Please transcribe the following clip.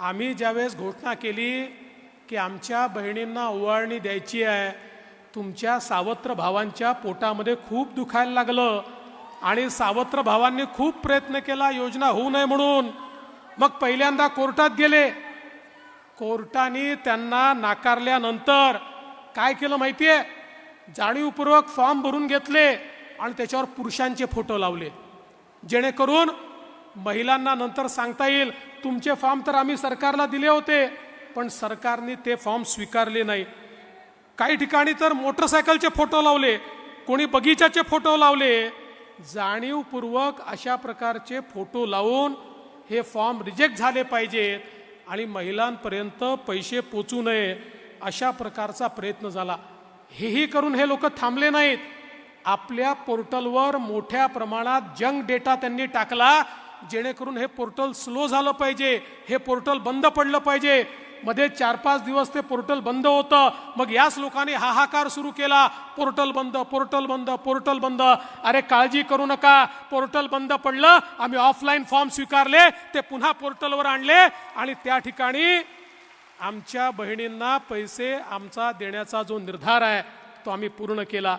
आम्ही ज्यावेळेस घोषणा केली की आमच्या बहिणींना ओवाळणी द्यायची आहे तुमच्या सावत्र भावांच्या पोटामध्ये खूप दुखायला लागलं आणि सावत्र भावांनी खूप प्रयत्न केला योजना होऊ नये म्हणून. मग पहिल्यांदा कोर्टात गेले. कोर्टाने त्यांना नाकारल्यानंतर काय केलं माहिती आहे जाणीवपूर्वक फॉर्म भरून घेतले आणि त्याच्यावर पुरुषांचे फोटो लावले. जेणेकरून महिलांना नंतर सांगता येईल तुमचे फॉर्म तर आम्ही सरकारला दिले होते पण सरकारने ते फॉर्म स्वीकारले नाही. काही ठिकाणी तर मोटरसायकलचे फोटो लावले कोणी बगीचाचे फोटो लावले. जाणीवपूर्वक अशा प्रकारचे फोटो लावून हे फॉर्म रिजेक्ट झाले पाहिजेत आणि महिलांपर्यंत पैसे पोचू नये अशा प्रकारचा प्रयत्न झाला. हेही करून हे लोक थांबले नाहीत. आपल्या पोर्टलवर मोठ्या प्रमाणात जंक डेटा त्यांनी टाकला जेणेकरून हे पोर्टल स्लो झालं पाहिजे हे पोर्टल बंद पडलं पाहिजे. मध्ये चार पाच दिवस ते पोर्टल बंद होतं. मग याच लोकांनी हाहाकार सुरू केला पोर्टल बंद पोर्टल बंद पोर्टल बंद. अरे काळजी करू नका पोर्टल बंद पडलं आम्ही ऑफलाईन फॉर्म स्वीकारले ते पुन्हा पोर्टलवर आणले आणि त्या ठिकाणी आमच्या बहिणींना पैसे आमचा देण्याचा जो निर्धार आहे तो आम्ही पूर्ण केला.